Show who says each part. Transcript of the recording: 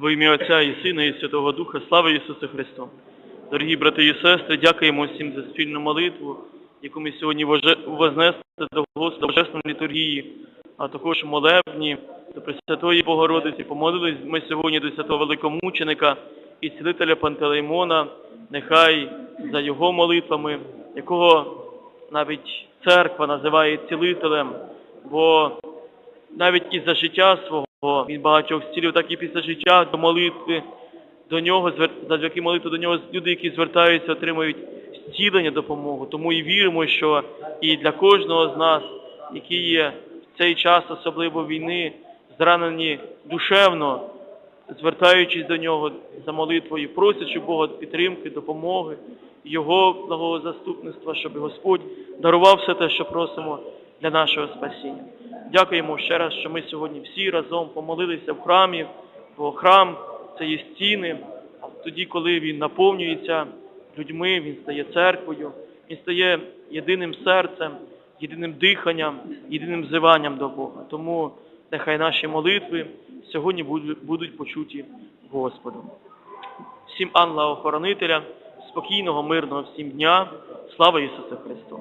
Speaker 1: Во ім'я Отця і Сина, і Святого Духа, слава Ісусу Христу. Дорогі брати і сестри, дякуємо всім за спільну молитву, яку ми сьогодні вознесли до Господа Божественної літургії, а також молебні до Пресвятої Богородиці. Помолились ми сьогодні до святого великомученика і цілителя Пантелеймона, нехай за його молитвами, якого навіть церква називає цілителем, бо навіть і за життя свого він багатьох зцілів, так і після життя до молитви до нього, завдяки молитві до нього люди, які звертаються, отримують зцілення, допомогу. Тому і віримо, що і для кожного з нас, які є в цей час, особливо війни, зранені душевно, звертаючись до нього за молитвою, просячи Бога підтримки, допомоги, Його благого заступництва, щоб Господь дарував все те, що просимо для нашого спасіння. Дякуємо ще раз, що ми сьогодні всі разом помолилися в храмі, бо храм це є стіни, тоді, коли він наповнюється людьми, він стає церквою, він стає єдиним серцем, єдиним диханням, єдиним зиванням до Бога. Тому нехай наші молитви сьогодні будуть, почуті Господом. Всім ангела-охоронителя, спокійного, мирного всім дня. Слава Ісусу Христу!